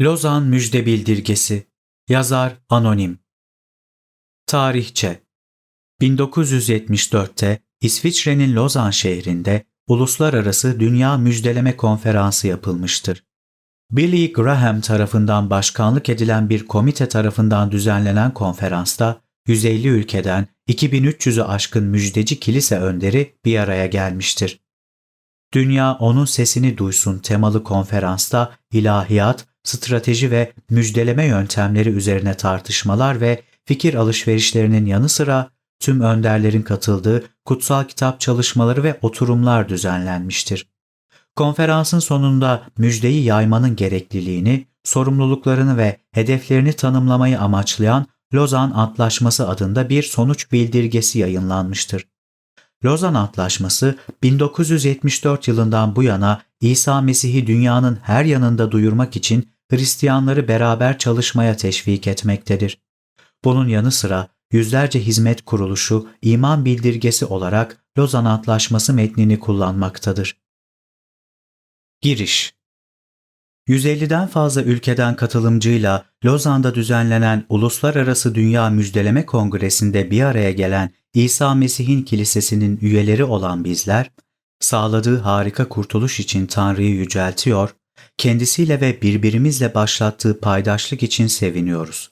Lozan Müjde Bildirgesi Yazar Anonim Tarihçe 1974'te İsviçre'nin Lozan şehrinde Uluslararası Dünya Müjdeleme Konferansı yapılmıştır. Billy Graham tarafından başkanlık edilen bir komite tarafından düzenlenen konferansta 150 ülkeden 2300'ü aşkın müjdeci kilise önderi bir araya gelmiştir. Dünya onun sesini duysun temalı konferansta ilahiyat, strateji ve müjdeleme yöntemleri üzerine tartışmalar ve fikir alışverişlerinin yanı sıra tüm önderlerin katıldığı kutsal kitap çalışmaları ve oturumlar düzenlenmiştir. Konferansın sonunda müjdeyi yaymanın gerekliliğini, sorumluluklarını ve hedeflerini tanımlamayı amaçlayan Lozan Antlaşması adında bir sonuç bildirgesi yayınlanmıştır. Lozan Antlaşması 1974 yılından bu yana İsa Mesih'i dünyanın her yanında duyurmak için Hristiyanları beraber çalışmaya teşvik etmektedir. Bunun yanı sıra yüzlerce hizmet kuruluşu iman bildirgesi olarak Lozan Antlaşması metnini kullanmaktadır. Giriş 150'den fazla ülkeden katılımcıyla Lozan'da düzenlenen Uluslararası Dünya Müjdeleme Kongresi'nde bir araya gelen İsa Mesih'in kilisesinin üyeleri olan bizler, sağladığı harika kurtuluş için Tanrı'yı yüceltiyor, kendisiyle ve birbirimizle başlattığı paydaşlık için seviniyoruz.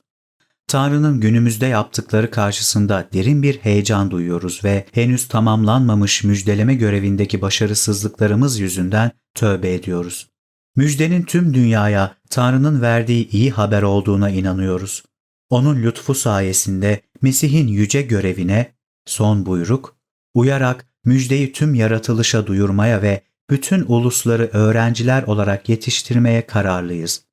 Tanrı'nın günümüzde yaptıkları karşısında derin bir heyecan duyuyoruz ve henüz tamamlanmamış müjdeleme görevindeki başarısızlıklarımız yüzünden tövbe ediyoruz. Müjdenin tüm dünyaya Tanrı'nın verdiği iyi haber olduğuna inanıyoruz. Onun lütfu sayesinde Mesih'in yüce görevine, son buyruk, uyarak müjdeyi tüm yaratılışa duyurmaya ve bütün ulusları öğrenciler olarak yetiştirmeye kararlıyız.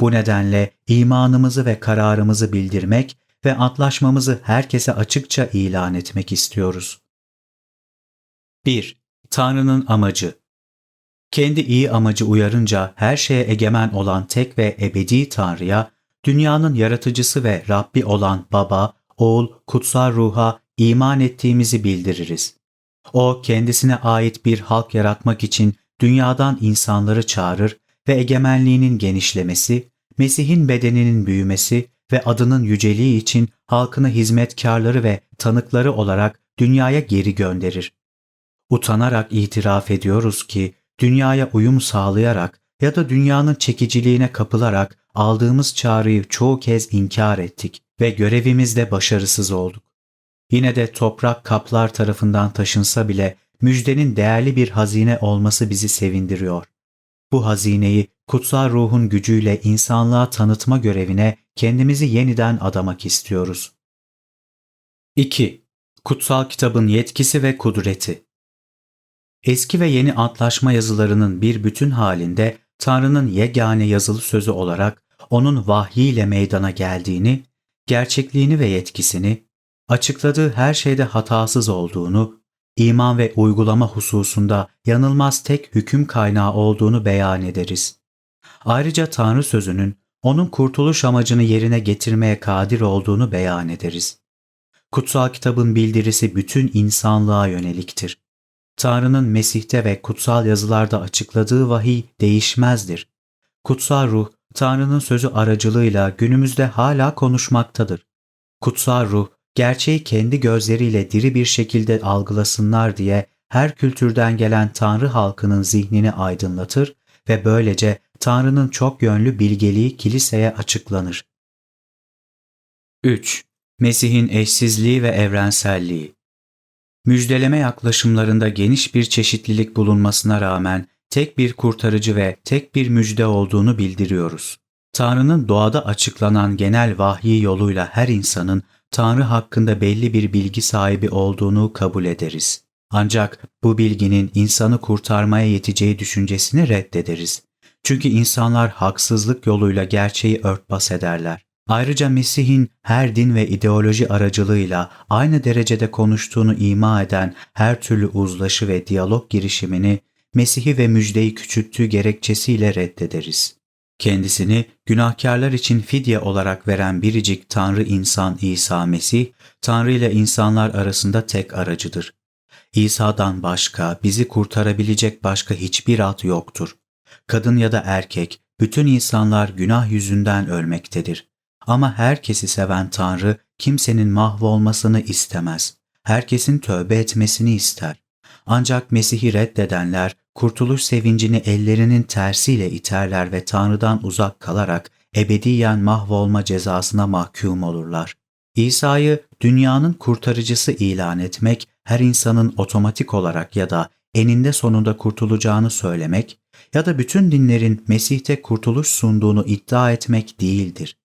Bu nedenle imanımızı ve kararımızı bildirmek ve antlaşmamızı herkese açıkça ilan etmek istiyoruz. 1. Tanrı'nın amacı Kendi iyi amacı uyarınca her şeye egemen olan tek ve ebedi Tanrı'ya, dünyanın yaratıcısı ve Rabbi olan Baba, Oğul, Kutsal Ruh'a iman ettiğimizi bildiririz. O kendisine ait bir halk yaratmak için dünyadan insanları çağırır ve egemenliğinin genişlemesi, Mesih'in bedeninin büyümesi ve adının yüceliği için halkını hizmetkarları ve tanıkları olarak dünyaya geri gönderir. Utanarak itiraf ediyoruz ki dünyaya uyum sağlayarak ya da dünyanın çekiciliğine kapılarak aldığımız çağrıyı çoğu kez inkar ettik ve görevimizde başarısız olduk. Yine de toprak kaplar tarafından taşınsa bile müjdenin değerli bir hazine olması bizi sevindiriyor. Bu hazineyi kutsal ruhun gücüyle insanlığa tanıtma görevine kendimizi yeniden adamak istiyoruz. 2. Kutsal kitabın yetkisi ve kudreti Eski ve yeni antlaşma yazılarının bir bütün halinde Tanrı'nın yegane yazılı sözü olarak onun vahyiyle meydana geldiğini, gerçekliğini ve yetkisini, açıkladığı her şeyde hatasız olduğunu, iman ve uygulama hususunda yanılmaz tek hüküm kaynağı olduğunu beyan ederiz. Ayrıca Tanrı sözünün onun kurtuluş amacını yerine getirmeye kadir olduğunu beyan ederiz. Kutsal kitabın bildirisi bütün insanlığa yöneliktir. Tanrı'nın Mesih'te ve kutsal yazılarda açıkladığı vahiy değişmezdir. Kutsal ruh, Tanrı'nın sözü aracılığıyla günümüzde hala konuşmaktadır. Kutsal ruh, gerçeği kendi gözleriyle diri bir şekilde algılasınlar diye her kültürden gelen Tanrı halkının zihnini aydınlatır ve böylece Tanrı'nın çok yönlü bilgeliği kiliseye açıklanır. 3. Mesih'in eşsizliği ve evrenselliği Müjdeleme yaklaşımlarında geniş bir çeşitlilik bulunmasına rağmen tek bir kurtarıcı ve tek bir müjde olduğunu bildiriyoruz. Tanrı'nın doğada açıklanan genel vahyi yoluyla her insanın Tanrı hakkında belli bir bilgi sahibi olduğunu kabul ederiz. Ancak bu bilginin insanı kurtarmaya yeteceği düşüncesini reddederiz. Çünkü insanlar haksızlık yoluyla gerçeği örtbas ederler. Ayrıca Mesih'in her din ve ideoloji aracılığıyla aynı derecede konuştuğunu ima eden her türlü uzlaşı ve diyalog girişimini Mesih'i ve müjdeyi küçülttüğü gerekçesiyle reddederiz. Kendisini günahkarlar için fidye olarak veren biricik Tanrı insan İsa Mesih, Tanrı ile insanlar arasında tek aracıdır. İsa'dan başka, bizi kurtarabilecek başka hiçbir ad yoktur. Kadın ya da erkek, bütün insanlar günah yüzünden ölmektedir. Ama herkesi seven Tanrı kimsenin mahvolmasını istemez. Herkesin tövbe etmesini ister. Ancak Mesih'i reddedenler kurtuluş sevincini ellerinin tersiyle iterler ve Tanrı'dan uzak kalarak ebediyen mahvolma cezasına mahkum olurlar. İsa'yı dünyanın kurtarıcısı ilan etmek, her insanın otomatik olarak ya da eninde sonunda kurtulacağını söylemek ya da bütün dinlerin Mesih'te kurtuluş sunduğunu iddia etmek değildir.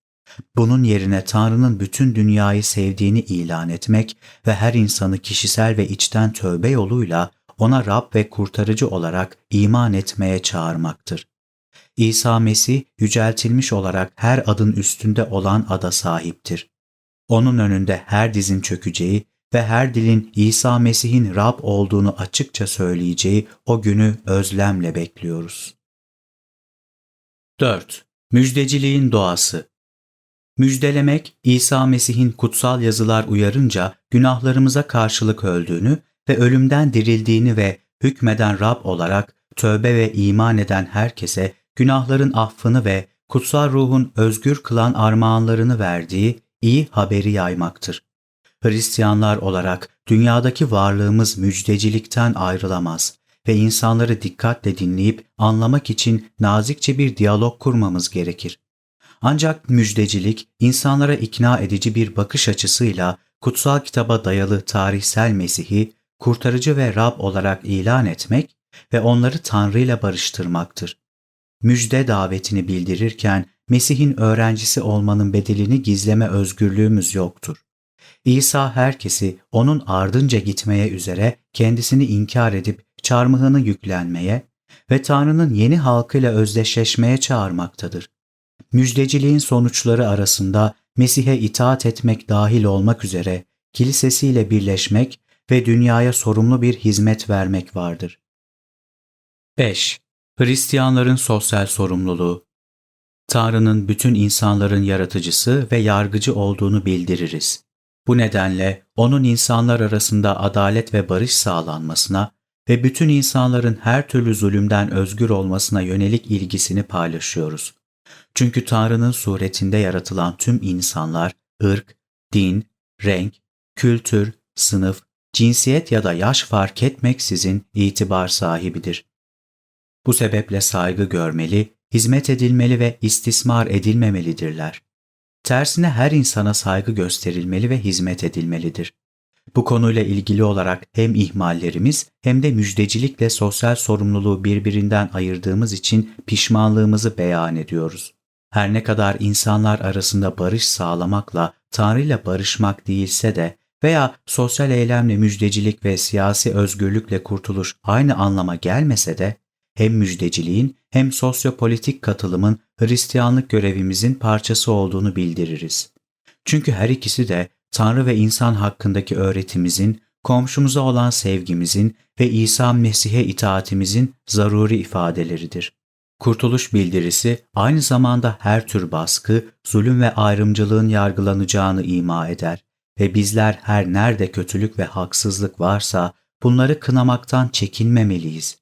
Bunun yerine Tanrı'nın bütün dünyayı sevdiğini ilan etmek ve her insanı kişisel ve içten tövbe yoluyla ona Rab ve kurtarıcı olarak iman etmeye çağırmaktır. İsa Mesih yüceltilmiş olarak her adın üstünde olan ada sahiptir. Onun önünde her dizin çökeceği ve her dilin İsa Mesih'in Rab olduğunu açıkça söyleyeceği o günü özlemle bekliyoruz. 4. Müjdeciliğin doğası Müjdelemek, İsa Mesih'in kutsal yazılar uyarınca günahlarımıza karşılık öldüğünü ve ölümden dirildiğini ve hükmeden Rab olarak tövbe ve iman eden herkese günahların affını ve kutsal ruhun özgür kılan armağanlarını verdiği iyi haberi yaymaktır. Hristiyanlar olarak dünyadaki varlığımız müjdecilikten ayrılamaz ve insanları dikkatle dinleyip anlamak için nazikçe bir diyalog kurmamız gerekir. Ancak müjdecilik insanlara ikna edici bir bakış açısıyla kutsal kitaba dayalı tarihsel Mesih'i kurtarıcı ve Rab olarak ilan etmek ve onları Tanrı ile barıştırmaktır. Müjde davetini bildirirken Mesih'in öğrencisi olmanın bedelini gizleme özgürlüğümüz yoktur. İsa herkesi onun ardınca gitmeye üzere kendisini inkar edip çarmıhını yüklenmeye ve Tanrı'nın yeni halkıyla özdeşleşmeye çağırmaktadır. Müjdeciliğin sonuçları arasında Mesih'e itaat etmek dahil olmak üzere kilisesiyle birleşmek ve dünyaya sorumlu bir hizmet vermek vardır. 5. Hristiyanların sosyal sorumluluğu Tanrı'nın bütün insanların yaratıcısı ve yargıcı olduğunu bildiririz. Bu nedenle onun insanlar arasında adalet ve barış sağlanmasına ve bütün insanların her türlü zulümden özgür olmasına yönelik ilgisini paylaşıyoruz. Çünkü Tanrı'nın suretinde yaratılan tüm insanlar ırk, din, renk, kültür, sınıf, cinsiyet ya da yaş fark etmeksizin itibar sahibidir. Bu sebeple saygı görmeli, hizmet edilmeli ve istismar edilmemelidirler. Tersine her insana saygı gösterilmeli ve hizmet edilmelidir. Bu konuyla ilgili olarak hem ihmallerimiz hem de müjdecilikle sosyal sorumluluğu birbirinden ayırdığımız için pişmanlığımızı beyan ediyoruz. Her ne kadar insanlar arasında barış sağlamakla Tanrı ile barışmak değilse de veya sosyal eylemle müjdecilik ve siyasi özgürlükle kurtuluş aynı anlama gelmese de hem müjdeciliğin hem sosyopolitik katılımın Hristiyanlık görevimizin parçası olduğunu bildiririz. Çünkü her ikisi de Tanrı ve insan hakkındaki öğretimizin, komşumuza olan sevgimizin ve İsa Mesih'e itaatimizin zaruri ifadeleridir. Kurtuluş bildirisi aynı zamanda her tür baskı, zulüm ve ayrımcılığın yargılanacağını ima eder ve bizler her nerede kötülük ve haksızlık varsa bunları kınamaktan çekinmemeliyiz.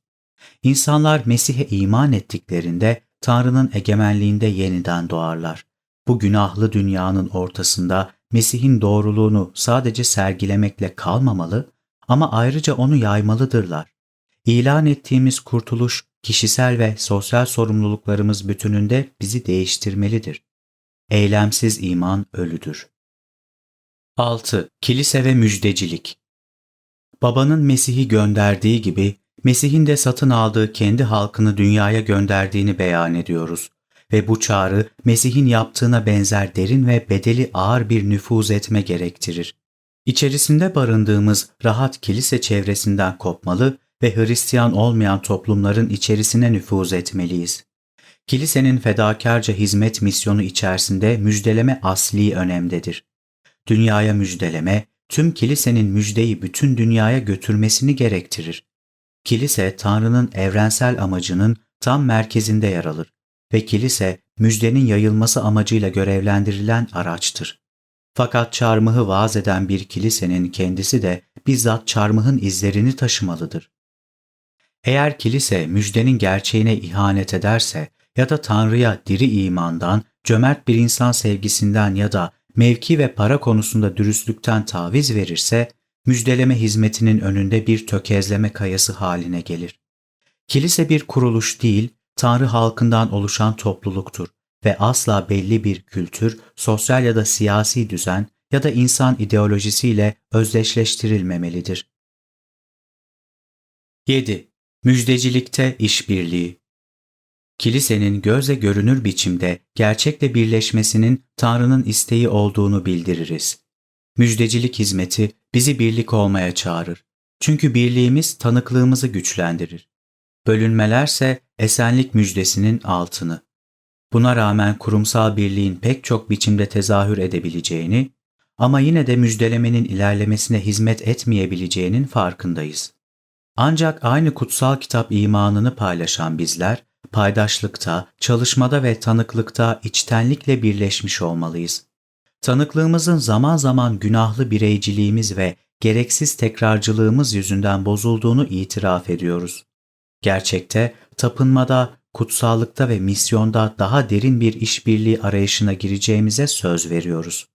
İnsanlar Mesih'e iman ettiklerinde Tanrı'nın egemenliğinde yeniden doğarlar. Bu günahlı dünyanın ortasında Mesih'in doğruluğunu sadece sergilemekle kalmamalı ama ayrıca onu yaymalıdırlar. İlan ettiğimiz kurtuluş, kişisel ve sosyal sorumluluklarımız bütününde bizi değiştirmelidir. Eylemsiz iman ölüdür. 6. Kilise ve müjdecilik Babanın Mesih'i gönderdiği gibi Mesih'in de satın aldığı kendi halkını dünyaya gönderdiğini beyan ediyoruz. Ve bu çağrı Mesih'in yaptığına benzer derin ve bedeli ağır bir nüfuz etme gerektirir. İçerisinde barındığımız rahat kilise çevresinden kopmalı ve Hristiyan olmayan toplumların içerisine nüfuz etmeliyiz. Kilisenin fedakarca hizmet misyonu içerisinde müjdeleme asli önemdedir. Dünyaya müjdeleme, tüm kilisenin müjdeyi bütün dünyaya götürmesini gerektirir. Kilise Tanrı'nın evrensel amacının tam merkezinde yer alır ve kilise müjdenin yayılması amacıyla görevlendirilen araçtır. Fakat çarmıhı vaaz eden bir kilisenin kendisi de bizzat çarmıhın izlerini taşımalıdır. Eğer kilise müjdenin gerçeğine ihanet ederse ya da Tanrı'ya diri imandan, cömert bir insan sevgisinden ya da mevki ve para konusunda dürüstlükten taviz verirse, müjdeleme hizmetinin önünde bir tökezleme kayası haline gelir. Kilise bir kuruluş değil, Tanrı halkından oluşan topluluktur ve asla belli bir kültür, sosyal ya da siyasi düzen ya da insan ideolojisiyle özdeşleştirilmemelidir. 7. Müjdecilikte işbirliği Kilisenin gözle görünür biçimde gerçekle birleşmesinin Tanrı'nın isteği olduğunu bildiririz. Müjdecilik hizmeti bizi birlik olmaya çağırır. Çünkü birliğimiz tanıklığımızı güçlendirir. Bölünmelerse esenlik müjdesinin altını. Buna rağmen kurumsal birliğin pek çok biçimde tezahür edebileceğini ama yine de müjdelemenin ilerlemesine hizmet etmeyebileceğinin farkındayız. Ancak aynı kutsal kitap imanını paylaşan bizler, paydaşlıkta, çalışmada ve tanıklıkta içtenlikle birleşmiş olmalıyız. Tanıklığımızın zaman zaman günahlı bireyciliğimiz ve gereksiz tekrarcılığımız yüzünden bozulduğunu itiraf ediyoruz. Gerçekte, tapınmada, kutsallıkta ve misyonda daha derin bir işbirliği arayışına gireceğimize söz veriyoruz.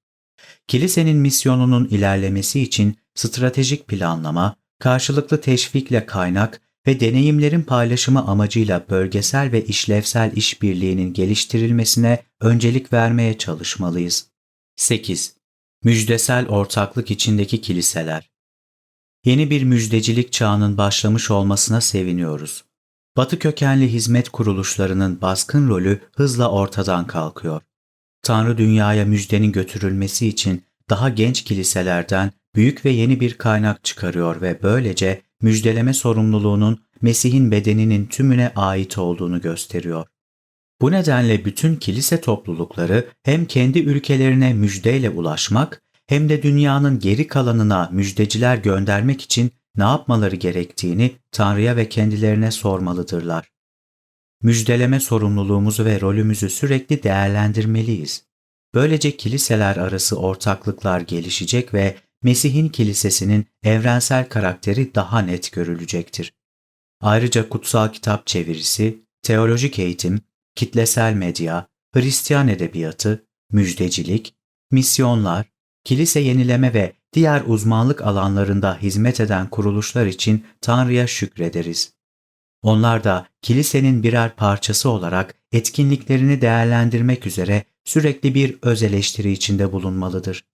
Kilisenin misyonunun ilerlemesi için stratejik planlama, karşılıklı teşvikle kaynak ve deneyimlerin paylaşımı amacıyla bölgesel ve işlevsel işbirliğinin geliştirilmesine öncelik vermeye çalışmalıyız. 8. Müjdesel ortaklık içindeki kiliseler Yeni bir müjdecilik çağının başlamış olmasına seviniyoruz. Batı kökenli hizmet kuruluşlarının baskın rolü hızla ortadan kalkıyor. Tanrı dünyaya müjdenin götürülmesi için daha genç kiliselerden büyük ve yeni bir kaynak çıkarıyor ve böylece müjdeleme sorumluluğunun Mesih'in bedeninin tümüne ait olduğunu gösteriyor. Bu nedenle bütün kilise toplulukları hem kendi ülkelerine müjdeyle ulaşmak hem de dünyanın geri kalanına müjdeciler göndermek için ne yapmaları gerektiğini Tanrı'ya ve kendilerine sormalıdırlar. Müjdeleme sorumluluğumuzu ve rolümüzü sürekli değerlendirmeliyiz. Böylece kiliseler arası ortaklıklar gelişecek ve Mesih'in kilisesinin evrensel karakteri daha net görülecektir. Ayrıca kutsal kitap çevirisi, teolojik eğitim, kitlesel medya, Hristiyan edebiyatı, müjdecilik, misyonlar, kilise yenileme ve diğer uzmanlık alanlarında hizmet eden kuruluşlar için Tanrı'ya şükrederiz. Onlar da kilisenin birer parçası olarak etkinliklerini değerlendirmek üzere sürekli bir öz eleştiri içinde bulunmalıdır.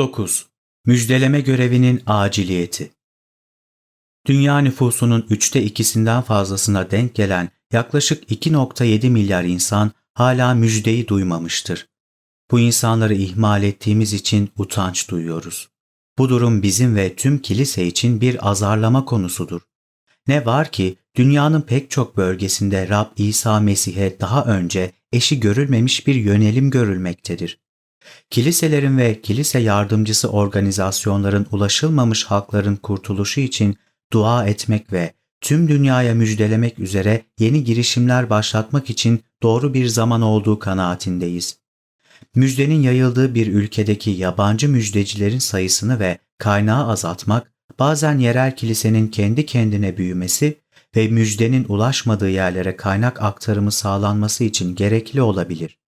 9. Müjdeleme görevinin aciliyeti Dünya nüfusunun üçte ikisinden fazlasına denk gelen yaklaşık 2.7 milyar insan hala müjdeyi duymamıştır. Bu insanları ihmal ettiğimiz için utanç duyuyoruz. Bu durum bizim ve tüm kilise için bir azarlama konusudur. Ne var ki dünyanın pek çok bölgesinde Rab İsa Mesih'e daha önce eşi görülmemiş bir yönelim görülmektedir. Kiliselerin ve kilise yardımcısı organizasyonların ulaşılmamış halkların kurtuluşu için dua etmek ve tüm dünyaya müjdelemek üzere yeni girişimler başlatmak için doğru bir zaman olduğu kanaatindeyiz. Müjdenin yayıldığı bir ülkedeki yabancı müjdecilerin sayısını ve kaynağı azaltmak, bazen yerel kilisenin kendi kendine büyümesi ve müjdenin ulaşmadığı yerlere kaynak aktarımı sağlanması için gerekli olabilir.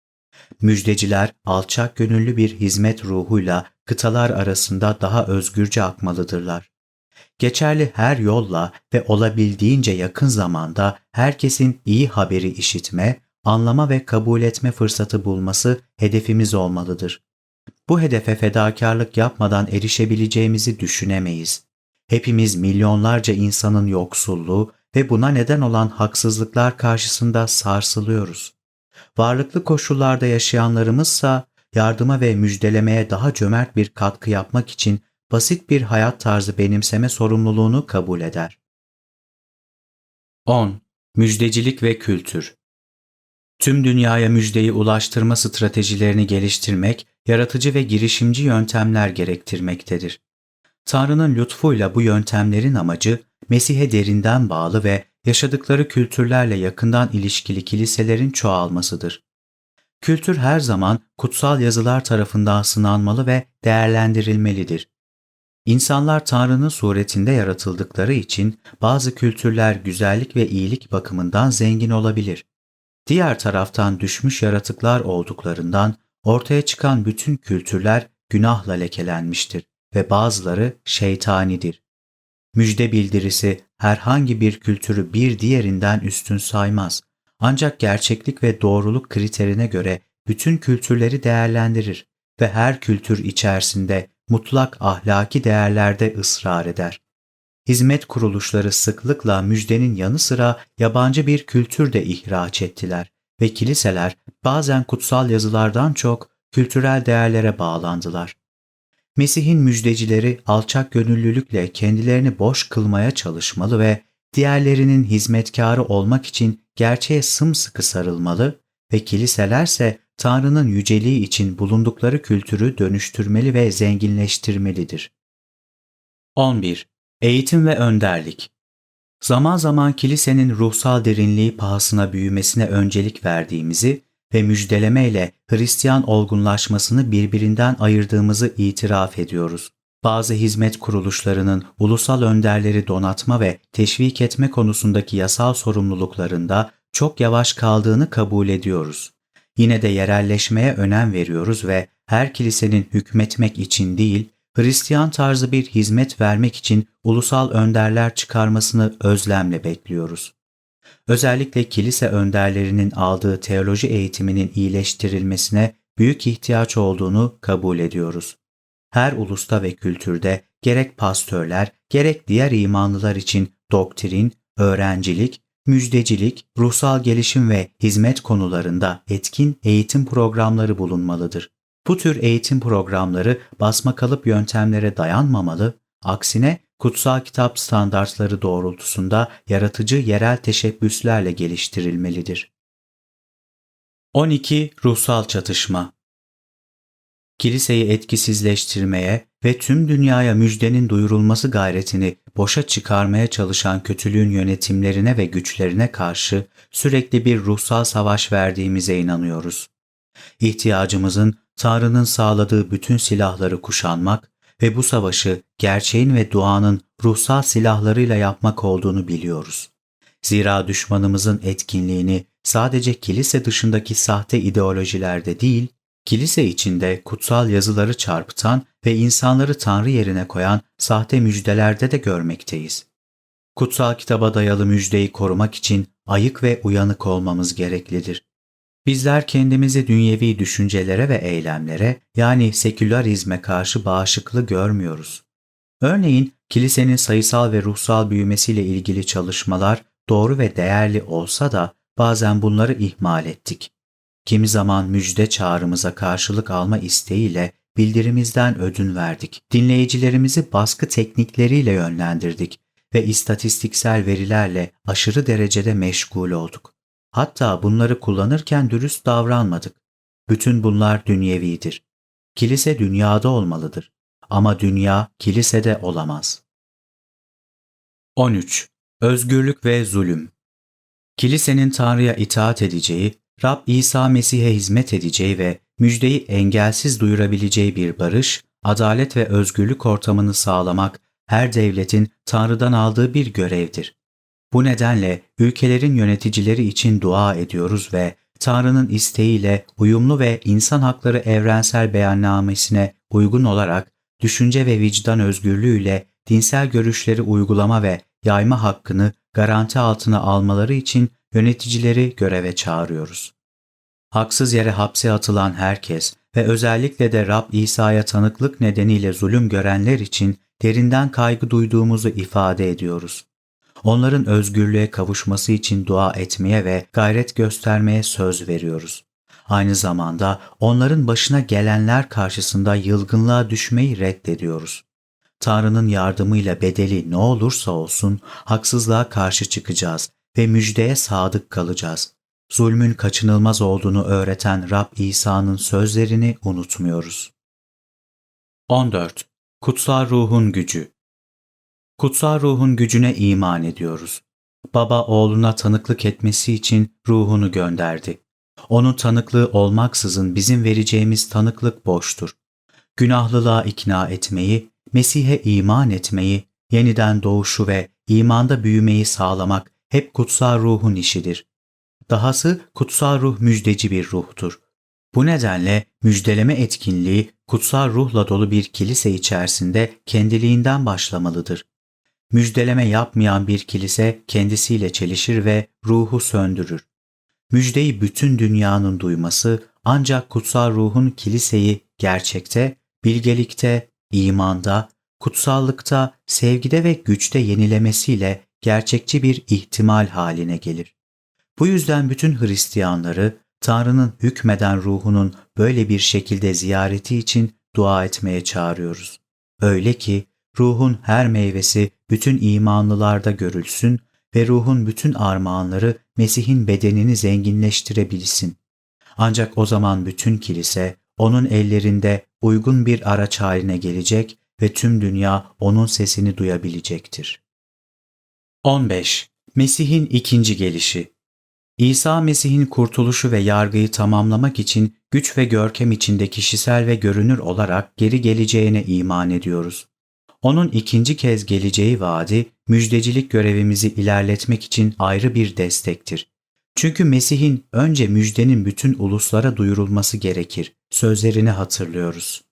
Müjdeciler alçak gönüllü bir hizmet ruhuyla kıtalar arasında daha özgürce akmalıdırlar. Geçerli her yolla ve olabildiğince yakın zamanda herkesin iyi haberi işitme, anlama ve kabul etme fırsatı bulması hedefimiz olmalıdır. Bu hedefe fedakarlık yapmadan erişebileceğimizi düşünemeyiz. Hepimiz milyonlarca insanın yoksulluğu ve buna neden olan haksızlıklar karşısında sarsılıyoruz. Varlıklı koşullarda yaşayanlarımızsa yardıma ve müjdelemeye daha cömert bir katkı yapmak için basit bir hayat tarzı benimseme sorumluluğunu kabul eder. 10. Müjdecilik ve kültür Tüm dünyaya müjdeyi ulaştırma stratejilerini geliştirmek, yaratıcı ve girişimci yöntemler gerektirmektedir. Tanrı'nın lütfuyla bu yöntemlerin amacı, Mesih'e derinden bağlı ve yaşadıkları kültürlerle yakından ilişkili kiliselerin çoğalmasıdır. Kültür her zaman kutsal yazılar tarafından sınanmalı ve değerlendirilmelidir. İnsanlar Tanrı'nın suretinde yaratıldıkları için bazı kültürler güzellik ve iyilik bakımından zengin olabilir. Diğer taraftan düşmüş yaratıklar olduklarından ortaya çıkan bütün kültürler günahla lekelenmiştir ve bazıları şeytanidir. Müjde bildirisi herhangi bir kültürü bir diğerinden üstün saymaz. Ancak gerçeklik ve doğruluk kriterine göre bütün kültürleri değerlendirir ve her kültür içerisinde mutlak ahlaki değerlerde ısrar eder. Hizmet kuruluşları sıklıkla müjdenin yanı sıra yabancı bir kültür de ihraç ettiler ve kiliseler bazen kutsal yazılardan çok kültürel değerlere bağlandılar. Mesih'in müjdecileri alçak gönüllülükle kendilerini boş kılmaya çalışmalı ve diğerlerinin hizmetkarı olmak için gerçeğe sımsıkı sarılmalı ve kiliselerse Tanrı'nın yüceliği için bulundukları kültürü dönüştürmeli ve zenginleştirmelidir. 11. Eğitim ve önderlik Zaman zaman kilisenin ruhsal derinliği pahasına büyümesine öncelik verdiğimizi ve müjdelemeyle Hristiyan olgunlaşmasını birbirinden ayırdığımızı itiraf ediyoruz. Bazı hizmet kuruluşlarının ulusal önderleri donatma ve teşvik etme konusundaki yasal sorumluluklarında çok yavaş kaldığını kabul ediyoruz. Yine de yerelleşmeye önem veriyoruz ve her kilisenin hükmetmek için değil, Hristiyan tarzı bir hizmet vermek için ulusal önderler çıkarmasını özlemle bekliyoruz. Özellikle kilise önderlerinin aldığı teoloji eğitiminin iyileştirilmesine büyük ihtiyaç olduğunu kabul ediyoruz. Her ulusta ve kültürde gerek pastörler gerek diğer imanlılar için doktrin, öğrencilik, müjdecilik, ruhsal gelişim ve hizmet konularında etkin eğitim programları bulunmalıdır. Bu tür eğitim programları basma kalıp yöntemlere dayanmamalı, aksine kutsal kitap standartları doğrultusunda yaratıcı yerel teşebbüslerle geliştirilmelidir. 12. Ruhsal çatışma Kiliseyi etkisizleştirmeye ve tüm dünyaya müjdenin duyurulması gayretini boşa çıkarmaya çalışan kötülüğün yönetimlerine ve güçlerine karşı sürekli bir ruhsal savaş verdiğimize inanıyoruz. İhtiyacımızın Tanrı'nın sağladığı bütün silahları kuşanmak ve bu savaşı gerçeğin ve duanın ruhsal silahlarıyla yapmak olduğunu biliyoruz. Zira düşmanımızın etkinliğini sadece kilise dışındaki sahte ideolojilerde değil, kilise içinde kutsal yazıları çarpıtan ve insanları Tanrı yerine koyan sahte müjdelerde de görmekteyiz. Kutsal kitaba dayalı müjdeyi korumak için ayık ve uyanık olmamız gereklidir. Bizler kendimizi dünyevi düşüncelere ve eylemlere yani sekülerizme karşı bağışıklı görmüyoruz. Örneğin kilisenin sayısal ve ruhsal büyümesiyle ilgili çalışmalar doğru ve değerli olsa da bazen bunları ihmal ettik. Kimi zaman müjde çağrımıza karşılık alma isteğiyle bildirimizden ödün verdik. Dinleyicilerimizi baskı teknikleriyle yönlendirdik ve istatistiksel verilerle aşırı derecede meşgul olduk. Hatta bunları kullanırken dürüst davranmadık. Bütün bunlar dünyevidir. Kilise dünyada olmalıdır. Ama dünya kilisede olamaz. 13. Özgürlük ve zulüm Kilisenin Tanrı'ya itaat edeceği, Rab İsa Mesih'e hizmet edeceği ve müjdeyi engelsiz duyurabileceği bir barış, adalet ve özgürlük ortamını sağlamak her devletin Tanrı'dan aldığı bir görevdir. Bu nedenle ülkelerin yöneticileri için dua ediyoruz ve Tanrı'nın isteğiyle uyumlu ve insan hakları evrensel beyannamesine uygun olarak düşünce ve vicdan özgürlüğüyle dinsel görüşleri uygulama ve yayma hakkını garanti altına almaları için yöneticileri göreve çağırıyoruz. Haksız yere hapse atılan herkes ve özellikle de Rab İsa'ya tanıklık nedeniyle zulüm görenler için derinden kaygı duyduğumuzu ifade ediyoruz. Onların özgürlüğe kavuşması için dua etmeye ve gayret göstermeye söz veriyoruz. Aynı zamanda onların başına gelenler karşısında yılgınlığa düşmeyi reddediyoruz. Tanrı'nın yardımıyla bedeli ne olursa olsun haksızlığa karşı çıkacağız ve müjdeye sadık kalacağız. Zulmün kaçınılmaz olduğunu öğreten Rab İsa'nın sözlerini unutmuyoruz. 14. Kutsal Ruhun Gücü Kutsal Ruhun gücüne iman ediyoruz. Baba oğluna tanıklık etmesi için ruhunu gönderdi. Onun tanıklığı olmaksızın bizim vereceğimiz tanıklık boştur. Günahlılığa ikna etmeyi, Mesih'e iman etmeyi, yeniden doğuşu ve imanda büyümeyi sağlamak hep kutsal ruhun işidir. Dahası kutsal ruh müjdeci bir ruhtur. Bu nedenle müjdeleme etkinliği kutsal ruhla dolu bir kilise içerisinde kendiliğinden başlamalıdır. Müjdeleme yapmayan bir kilise kendisiyle çelişir ve ruhu söndürür. Müjdeyi bütün dünyanın duyması ancak kutsal ruhun kiliseyi gerçekte, bilgelikte, imanda, kutsallıkta, sevgide ve güçte yenilemesiyle gerçekçi bir ihtimal haline gelir. Bu yüzden bütün Hristiyanları Tanrı'nın hükmeden ruhunun böyle bir şekilde ziyareti için dua etmeye çağırıyoruz. Öyle ki ruhun her meyvesi bütün imanlılarda görülsün ve ruhun bütün armağanları Mesih'in bedenini zenginleştirebilsin. Ancak o zaman bütün kilise onun ellerinde uygun bir araç haline gelecek ve tüm dünya onun sesini duyabilecektir. 15. Mesih'in ikinci gelişi İsa Mesih'in kurtuluşu ve yargıyı tamamlamak için güç ve görkem içinde kişisel ve görünür olarak geri geleceğine iman ediyoruz. Onun ikinci kez geleceği vaadi, müjdecilik görevimizi ilerletmek için ayrı bir destektir. Çünkü Mesih'in önce müjdenin bütün uluslara duyurulması gerekir. Sözlerini hatırlıyoruz.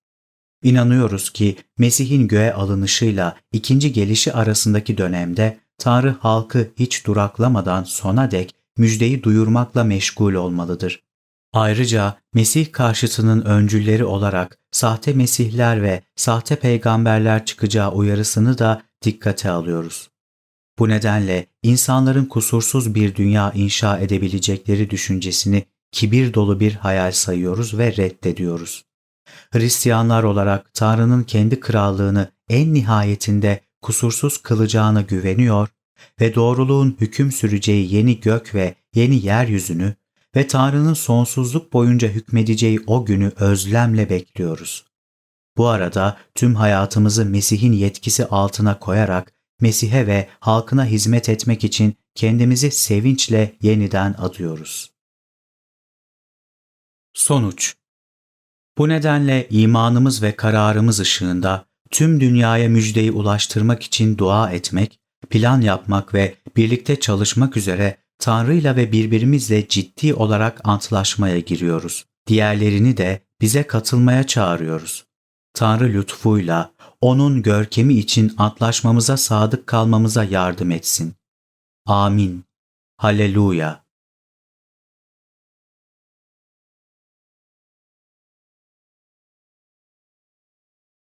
İnanıyoruz ki Mesih'in göğe alınışıyla ikinci gelişi arasındaki dönemde Tanrı halkı hiç duraklamadan sona dek müjdeyi duyurmakla meşgul olmalıdır. Ayrıca Mesih karşıtının öncülleri olarak sahte mesihler ve sahte peygamberler çıkacağı uyarısını da dikkate alıyoruz. Bu nedenle insanların kusursuz bir dünya inşa edebilecekleri düşüncesini kibir dolu bir hayal sayıyoruz ve reddediyoruz. Hristiyanlar olarak Tanrı'nın kendi krallığını en nihayetinde kusursuz kılacağına güveniyor ve doğruluğun hüküm süreceği yeni gök ve yeni yeryüzünü ve Tanrı'nın sonsuzluk boyunca hükmedeceği o günü özlemle bekliyoruz. Bu arada tüm hayatımızı Mesih'in yetkisi altına koyarak Mesih'e ve halkına hizmet etmek için kendimizi sevinçle yeniden adıyoruz. Sonuç Bu nedenle imanımız ve kararımız ışığında tüm dünyaya müjdeyi ulaştırmak için dua etmek, plan yapmak ve birlikte çalışmak üzere Tanrı'yla ve birbirimizle ciddi olarak antlaşmaya giriyoruz. Diğerlerini de bize katılmaya çağırıyoruz. Tanrı lütfuyla onun görkemi için antlaşmamıza sadık kalmamıza yardım etsin. Amin. Halleluya.